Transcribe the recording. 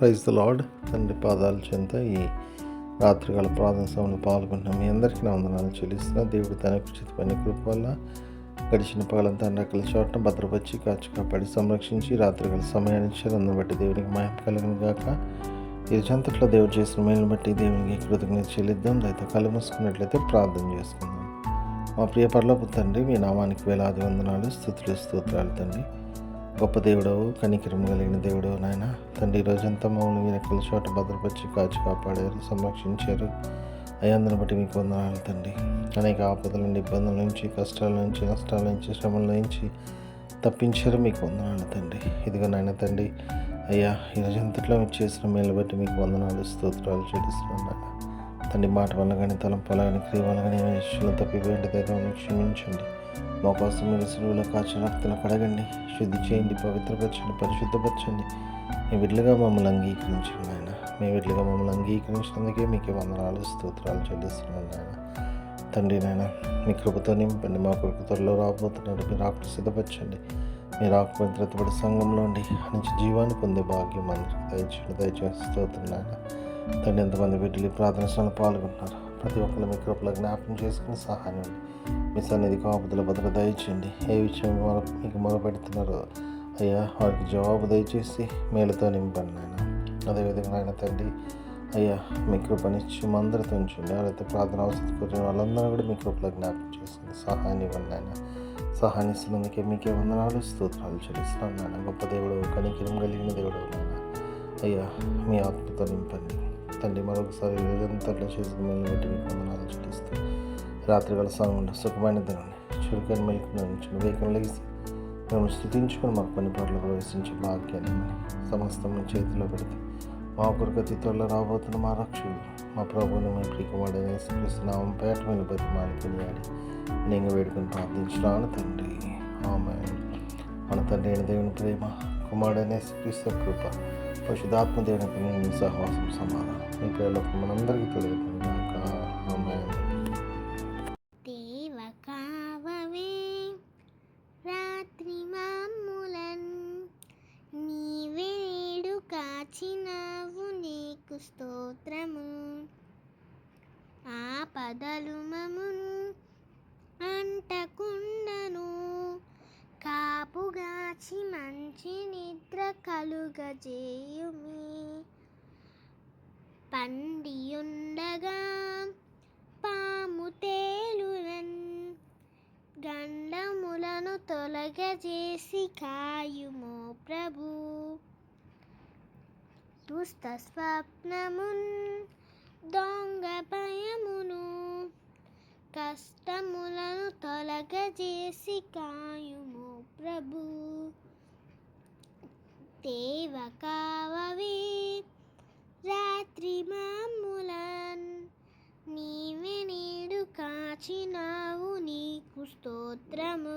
Praise the lord. తండ్రి పాదాల చెంత ఈ రాత్రికాల ప్రార్థన సమయంలో పాల్గొంటున్న మీ అందరికీ నా వందనాలు చెల్లిస్తున్నా. దేవుడు తన ఉచితమైన కృప వల్ల గడిచిన పగలంతా రకాల చోట్ల భద్రపరిచి కాచి కాపాడి సంరక్షించి రాత్రికాల సమయాన్ని ఇచ్చారు బట్టి దేవునికి మహిమ కలిగిన గాక. ఈ జంతట్లో దేవుడు చేసిన మేలు బట్టి దేవునికి కృతజ్ఞత చెల్లిద్దాం. అయితే కళ్ళు మూసుకున్నట్లయితే ప్రార్థన చేసుకుందాం. మా ప్రియ పరలోపు తండ్రి మీ నామానికి వేలాది వందనాలు స్థుతులు స్తోత్రాలు తండ్రి. గొప్ప దేవుడవు కనికిరం కలిగిన దేవుడు నాయన. తండ్రి రోజంతా మమ్మల్ని మీరు ఎక్కడ చోట భద్రపరిచి కాచి కాపాడారు సంరక్షించారు. అయ్యందుని బట్టి మీకు వందనాలు తండ్రి. అనేక ఆపదల నుండి ఇబ్బందుల నుంచి కష్టాల నుంచి నష్టాల నుంచి శ్రమల నుంచి తప్పించారు మీకు వందనాలు తండ్రి. ఇదిగో నాయన తండ్రి అయ్యా ఈ రోజంతట్లో మీరు చేసిన మేలు బట్టి మీకు వందనాలు స్తోత్రాలు చేస్తున్నాను నాయన. తండ్రి మాట వల్ల కానీ తలంపాల కానీ క్రియ వల్ల కానీ ఏమైనా తప్పిపోయింది దైవం క్షమించండి. మా కోసం మీరు సులువులో కాచి రక్తలు కడగండి. శుద్ధి చేయండి పవిత్రపరచండి పరిశుద్ధపరచండి. మీ విడ్లుగా మమ్మల్ని అంగీకరించండి ఆయన మీ విడ్లుగా మమ్మల్ని అంగీకరించినందుకే మీకు వందనాలు స్తోత్రాలు చెల్లిస్తున్నాను ఆయన తండ్రి నాయన మీ కృపతో నింపండి మా కొరకు త్వరలో రాబోతున్నాడు మీరు ఆకులు సిద్ధపరచండి. మీరు ఆకు భద్రతపడి సంఘంలో ఉండి నుంచి జీవాన్ని పొందే భాగ్యం అందరికీ దయచేయండి దయచేసి స్తోత్రం నాయన. తండ్రి ఎంతమంది బిడ్డలు ఈ ప్రార్థన పాల్గొంటున్నారు? ప్రతి ఒక్కరు మీ కృపలో జ్ఞాపకం చేసుకుని సహాయం మీ సన్నిధి కాపుదల భద్రత దయచేయండి. ఏ విషయం మీకు మొరపెడుతున్నారో అయ్యా వారికి జవాబు దయచేసి మేలుతో నింపండి నాయన. అదేవిధంగా నాయన తండ్రి అయ్యా మీ కృపనిచ్చి మందరితో ఉంచండి. ఎవరైతే ప్రార్థన అవసరం కోరిన వాళ్ళందరూ కూడా మీ కృపలో జ్ఞాపకం చేసుకుని సహాయాన్ని ఇవ్వండి నాయన. సహాయం ఇస్తున్నందుకే మీకే వందనాలు స్తోత్రాలు చెల్లిస్తున్నాను నాయన. గొప్ప దేవుడు కనికిరం కలిగిన దేవుడు నాయన. అయ్యా మీ ఆత్మతో నింపండి. తండ్రి మరొకసారి రోజంతట్లో చేసుకుని బట్టి మీకు వందనాలు చెల్లిస్తూ రాత్రికాల సమయంలో సుఖమైన దినాన్ని చురుకైన మెలకు నుంచి వేగం లేచి మేము స్థుతించుకొని మాకు పని పనులు ప్రవేశించే భాగ్యాన్ని సమస్తం చేతిలో పెడితే మా కొరకు అతి త్వరలో రాబోతున్న మా రక్షకుడు మా ప్రభుని మీ ప్రియకుమారుడైన యేసుక్రీస్తునామం పేట మీద బతి మాలిపోయాడు నేను వేడుకొని ప్రార్థించినాను తండ్రి. ఆమె మన తండ్రి అయిన దేవుని ప్రేమ కుమారుడైన యేసుక్రీస్తు కృప పరిశుధాత్మ దేవుని సహవాసం సమాధానం. పేర్లకు మనందరికీ తెలియదు కాచినావు నీకు స్తోత్రము. ఆపదలు మమును అంటకుండను కాపుగాచి మంచి నిద్ర కలుగజేయుమి. పండియుండగా పాము తేలునన్ గండములను తొలగజేసి కాయుమో ప్రభు. దుస్త స్వప్నమున్ దొంగ భయమును కష్టములను తొలగజేసి కాయుమో ప్రభు. దేవ కావవే స్తోత్రము